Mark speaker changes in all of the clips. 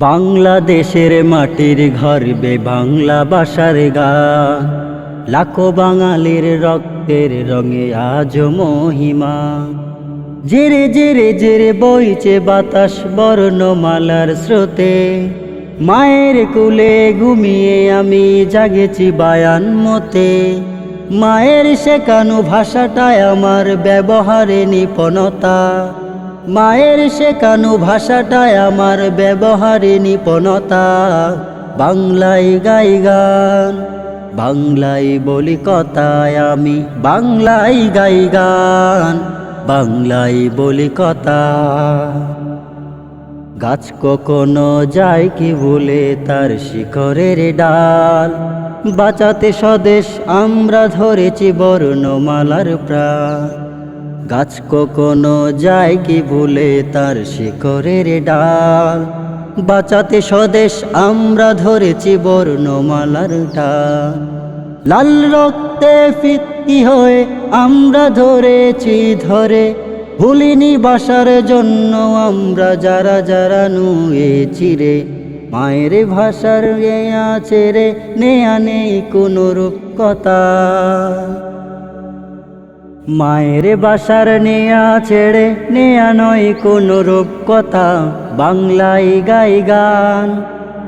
Speaker 1: বাংলাদেশের মাটির ঘরবে বাংলা ভাষার গান লাখো বাঙালির রক্তের রঙে আজ মহিমা। জেরে জেরে জেরে বইছে বাতাস বর্ণমালার স্রোতে। মায়ের কুলে ঘুমিয়ে আমি জাগেছি বায়ান মতে। মায়ের শেখানো ভাষাটায় আমার ব্যবহারে নিপনতা। মায়ের শেখানো ভাষাটায় আমার ব্যবহারে নিপনতা বাংলায় গাই গান, বাংলায় বলি কথায় আমি বাংলায় গাই গান, বাংলায় বলি কথা। গাছ কখনো যায় কি বলে তার শিখরের ডাল। বাঁচাতে স্বদেশ আমরা ধরেছি বর্ণমালার প্রাণ। গাছ কখনো যায় কি ভুলে তার শিখরের ডাল। বাঁচাতে স্বদেশ, আমরা ধরেছি বর্ণমালার ডাল। লাল রক্তে ফিত্তি হয়ে আমরা ধরেছি ধরে, ভুলিনি বাসার জন্য আমরা যারা যারা নুয়েছি রে। মায়ের ভাষার আছে রে, নেয়া নেই কোনো রূপ কথা মায়ের বাসার নেয়া ছেড়ে নেয়া নয় কোনো রূপ কথা বাংলায় গাই গান।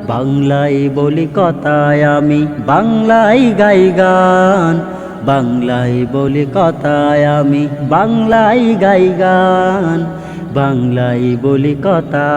Speaker 1: বাংলায় বলি কথায় আমি, বাংলায় গাই গান। বাংলায় বলি কথায় আমি, বাংলায় গাই গান। বাংলায় বলি কথা।